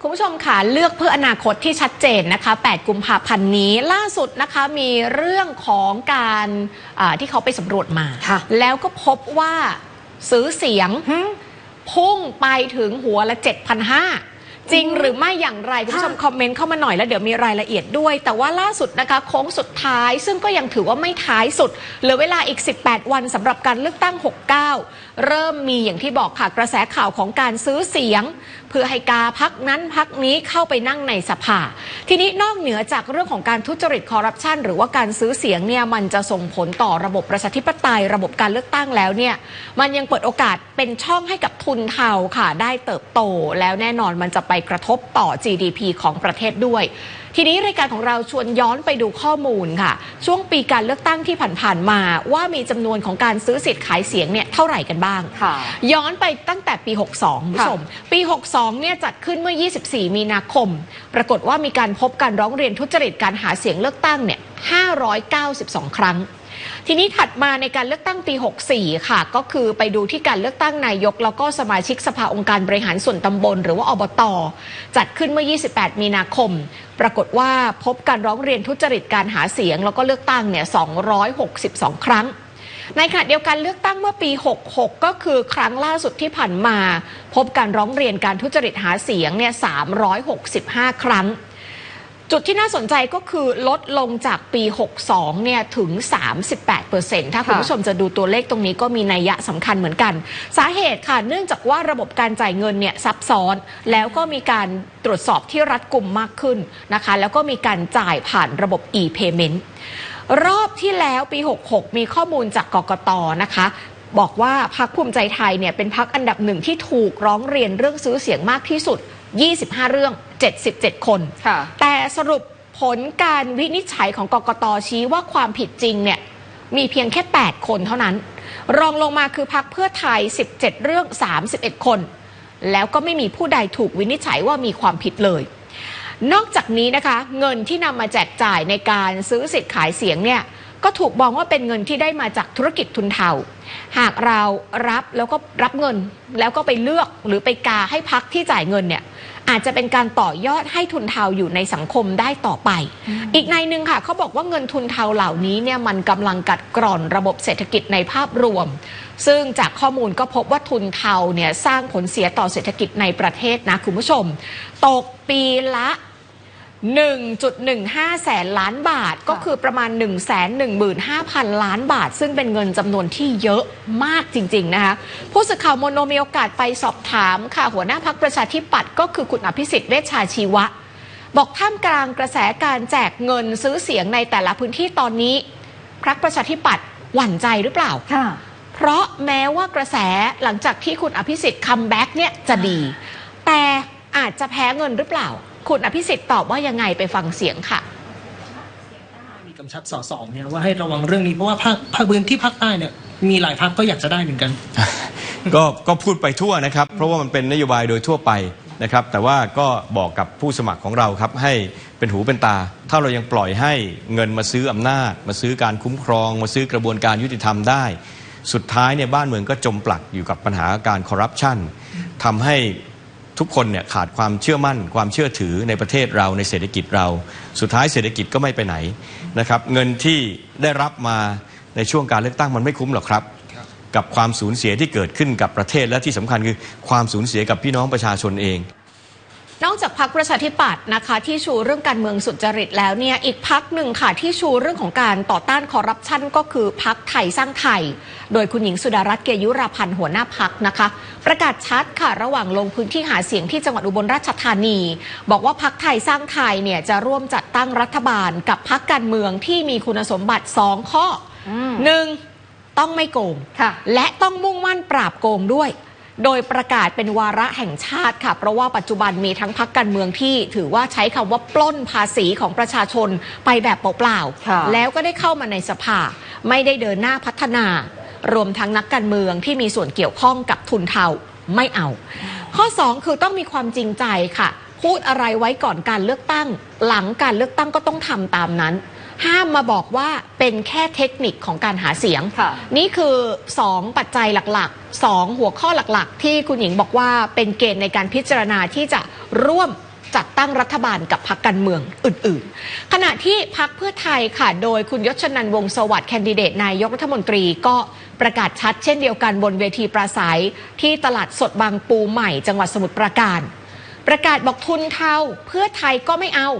คุณผู้ชมค่ะเลือกเพื่ออนาคตที่ชัดเจนนะคะ 8 กุมภาพันธ์นี้ล่าสุดนะคะมีเรื่องของการอ่าที่เขาไปสำรวจมาค่ะแล้วก็พบว่าซื้อเสียง พุ่งไปถึงหัวละ 7,500 จริงหรือไม่อย่างไรคุณผู้ชมค่ะคอมเมนต์เข้ามาหน่อยแล้วเดี๋ยวมีรายละเอียดด้วย แต่ว่าล่าสุดนะคะโค้งสุดท้ายซึ่งก็ยังถือว่าไม่ท้ายสุดเหลือเวลาอีก 18 วันสำหรับการเลือกตั้ง 69 เริ่มมีอย่างที่บอกค่ะกระแสข่าวของการซื้อเสียง เพื่อให้กาพักนั้นพักนี้เข้าไปนั่งในสภา ทีนี้นอกเหนือจากเรื่องของการทุจริตคอร์รัปชันหรือว่าการซื้อเสียงเนี่ยมันจะส่งผลต่อระบบประชาธิปไตย ระบบการเลือกตั้งแล้วเนี่ยมันยังเปิดโอกาสเป็นช่องให้กับทุนเทาค่ะได้เติบโตแล้วแน่นอนมันจะไปกระทบต่อ GDP ของประเทศด้วย ทีนี้รายการของเราชวนย้อนไปดูข้อมูลค่ะ ช่วงปีการเลือกตั้งที่ผ่านๆมาว่ามีจำนวนของการซื้อสิทธิ์ขายเสียงเนี่ยเท่าไหร่กันบ้างค่ะย้อนไปตั้งแต่ปี 62คุณผู้ชม ปี 62เนี่ยจัดขึ้นเมื่อ 24 มีนาคม ปรากฏว่ามีการพบการร้องเรียนทุจริตการหาเสียงเลือกตั้งเนี่ย592 ครั้ง ทีนี้ถัดมาในการเลือกตั้งปี 64 ค่ะ ก็คือไปดูที่การเลือกตั้งนายก แล้วก็สมาชิกสภาองค์การบริหารส่วนตำบล หรือว่าอบต จัดขึ้นเมื่อ 28 มีนาคม ปรากฏว่าพบการร้องเรียนทุจริตการหาเสียง แล้วก็เลือกตั้งเนี่ย 262 ครั้งในขณะเดียวกันเลือกตั้งเมื่อปี 66 ก็คือครั้งล่าสุดที่ผ่านมา พบการร้องเรียนการทุจริตหาเสียงเนี่ย 365 ครั้ง จุดที่น่าสนใจก็คือลดลงจากปี 62 เนี่ยถึง 38%ถ้าคุณค่ะผู้ชมจะดูตัวเลขตรงนี้ก็มีนัยยะสำคัญเหมือนกัน สาเหตุค่ะ เนื่องจากว่าระบบการจ่ายเงินเนี่ยซับซ้อน แล้วก็มีการตรวจสอบที่รัดกุมมากขึ้นนะคะ แล้วก็มีการจ่ายผ่านระบบ e-payment รอบที่แล้วปี 66 มีข้อมูลจากกกตนะคะบอกว่าพักภูมิใจไทยเนี่ยเป็นพักอันดับหนึ่งที่ถูกร้องเรียนเรื่องซื้อเสียงมากที่สุด 25 เรื่อง 77 คนค่ะแต่ สรุปผลการวินิจฉัยของกกตชี้ว่าความผิดจริงเนี่ยมีเพียงแค่ 8 คนเท่านั้น รองลงมาคือพักเพื่อไทย 17 เรื่อง 31 คน แล้วก็ไม่มีผู้ใดถูกวินิจฉัยว่ามีความผิดเลย นอกจากนี้นะคะ เงินที่นำมาแจกจ่ายในการซื้อสิทธิ์ขายเสียงเนี่ย ก็ถูกมองว่าเป็นเงินที่ได้มาจากธุรกิจทุนเทาหากเรารับแล้วก็รับเงิน แล้วก็ไปเลือกหรือไปกาให้พักที่จ่ายเงินเนี่ยอาจจะเป็นการต่อยอดให้ทุนเทาอยู่ในสังคมได้ต่อไป อีกในหนึ่งค่ะเขาบอกว่าเงินทุนเทาเหล่านี้เนี่ยมันกำลังกัดกร่อนระบบเศรษฐกิจในภาพรวม ซึ่งจากข้อมูลก็พบว่าทุนเทาเนี่ยสร้างผลเสียต่อเศรษฐกิจในประเทศนะคุณผู้ชม ตกปีละ 1.15 แสนล้านบาทก็คือประมาณ 1 1 5 0 0 0 ล้านบาท ซึ่งเป็นเงินจำนวนที่เยอะมากจริง ๆ นะคะ ผู้สื่อข่าวโมโนมีโอกาสไปสอบถามค่ะ หัวหน้าพักประชาธิปัตย์ก็คือคุณอภิสิทธิ์เวชชาชีวะ บอกท่ามกลางกระแสการแจกเงินซื้อเสียงในแต่ละพื้นที่ตอนนี้พักประชาธิปัตย์หวั่นใจหรือเปล่าค่ะเพราะแม้ว่ากระแสหลังจากที่คุณอภิสิทธิ์คัมแบ็กเนี่ยจะดี แต่อาจจะแพ้เงินหรือเปล่า คุณอภิสิทธิ์ตอบว่ายังไงไปฟังเสียงค่ะมีกำชับสอสองเนี่ยว่าให้ระวังเรื่องนี้เพราะว่าภาคภาคพื้นที่ภาคใต้เนี่ยมีหลายภาคก็อยากจะได้เหมือนกัน ก็ก็พูดไปทั่วนะครับ เพราะว่ามันเป็นนโยบายโดยทั่วไปนะครับ แต่ว่าก็บอกกับผู้สมัครของเราครับ ให้เป็นหูเป็นตา ถ้าเรายังปล่อยให้เงินมาซื้ออำนาจ มาซื้อการคุ้มครอง มาซื้อกระบวนการยุติธรรมได้ สุดท้ายเนี่ยบ้านเมืองก็จมปลักอยู่กับปัญหาการคอร์รัปชันทำให้ ทุกคนเนี่ยขาดความเชื่อมั่น ความเชื่อถือในประเทศเราในเศรษฐกิจเรา สุดท้ายเศรษฐกิจก็ไม่ไปไหนนะครับเงินที่ได้รับมาในช่วงการเลือกตั้งมันไม่คุ้มหรอกครับ กับความสูญเสียที่เกิดขึ้นกับประเทศและที่สำคัญคือความสูญเสียกับพี่น้องประชาชนเอง นอกจากพักประชาธิปัตย์นะคะที่ชูเรื่องการเมืองสุจริตแล้วเนี่ยอีกพักหนึ่งค่ะที่ชูเรื่องของการต่อต้านคอร์รัปชันก็คือพักไทยสร้างไทย โดยคุณหญิงสุดารัตน์เกยุราพันธ์หัวหน้าพักนะคะ ประกาศชัดค่ะระหว่างลงพื้นที่หาเสียงที่จังหวัดอุบลราชธานี บอกว่าพักไทยสร้างไทยเนี่ยจะร่วมจัดตั้งรัฐบาลกับพักการเมืองที่มีคุณสมบัติ 2 ข้ออมหนึ่งต้องไม่โกงค่ะและต้องมุ่งมั่นปราบโกงด้วย โดยประกาศเป็นวาระแห่งชาติค่ะ เพราะว่าปัจจุบันมีทั้งพักการเมืองที่ถือว่าใช้คำว่าปล้นภาษีของประชาชนไปแบบเปล่าค่ะๆแล้วก็ได้เข้ามาในสภา ไม่ได้เดินหน้าพัฒนา รวมทั้งนักการเมืองที่มีส่วนเกี่ยวข้องกับทุนเทาไม่เอา ข้อ 2 คือต้องมีความจริงใจค่ะ พูดอะไรไว้ก่อนการเลือกตั้ง หลังการเลือกตั้งก็ต้องทำตามนั้น ห้ามมาบอกว่าเป็นแค่เทคนิคของการหาเสียงค่ะนี่คือ 2 ปัจจัยหลักๆ 2 หัวข้อหลักๆ ที่คุณหญิงบอกว่าเป็นเกณฑ์ในการพิจารณาที่จะร่วมจัดตั้งรัฐบาลกับพรรคการเมืองอื่น ๆ ขณะที่พรรคเพื่อไทยค่ะ โดยคุณยศชนันท์วงศ์สวัสดิ์แคนดิเดตนายกรัฐมนตรีก็ประกาศชัดเช่นเดียวกันบนเวทีปราศัย ที่ตลาดสดบางปูใหม่จังหวัดสมุทรปราการ ประกาศบอกทุนเทาเพื่อไทยก็ไม่เอา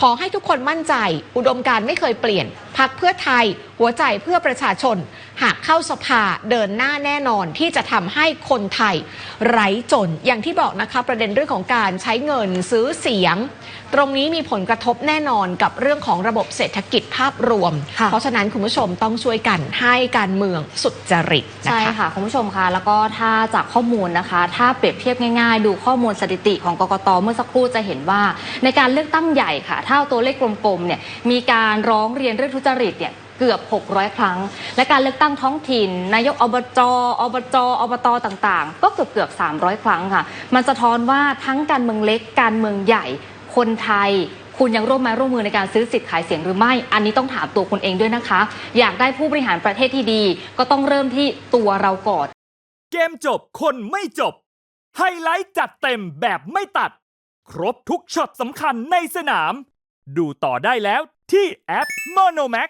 ขอให้ทุกคนมั่นใจ อุดมการไม่เคยเปลี่ยนพักเพื่อไทยหัวใจเพื่อประชาชน หากเข้าสภาเดินหน้าแน่นอนที่จะทำให้คนไทย ไร้จนอย่างที่บอกนะคะ ประเด็นเรื่องของการใช้เงินซื้อเสียง ตรงนี้มีผลกระทบแน่นอนกับเรื่องของระบบเศรษฐกิจภาพรวมค่ะเพราะฉะนั้นคุณผู้ชมต้องช่วยกันให้การเมืองสุดจริตนะใช่คะค่ะคุณผู้ชมคะแล้วก็ถ้าจากข้อมูลนะคะ ถ้าเปรียบเทียบง่ายๆ ดูข้อมูลสถิติของกกตเมื่อสักครู่จะเห็นว่า ในการเลือกตั้งใหญ่ค่ะ ถ้าเอาตัวเลขกลมๆเนี่ยมีการร้องเรียนเรื่องทุจริตเนี่ยเกือบ 600 ครั้ง และการเลือกตั้งท้องถิ่น นายกอบจ อบจ อบตต่างๆ ก็เกือบเกือบ 300 ครั้งค่ะ มันสะท้อนว่าทั้งการเมืองเล็ก การเมืองใหญ่ คนไทย คุณยังร่วมม้ร่วมมือในการซื้อสิทธิ์ขายเสียงหรือไม่ อันนี้ต้องถามตัวคุณเองด้วยนะคะ อยากได้ผู้บริหารประเทศที่ดี ก็ต้องเริ่มที่ตัวเราก่อน เกมจบ คนไม่จบ ไฮไลท์จัดเต็มแบบไม่ตัด ครบทุกช็อตสำคัญในสนาม ดูต่อได้แล้ว ที่แอป Monomax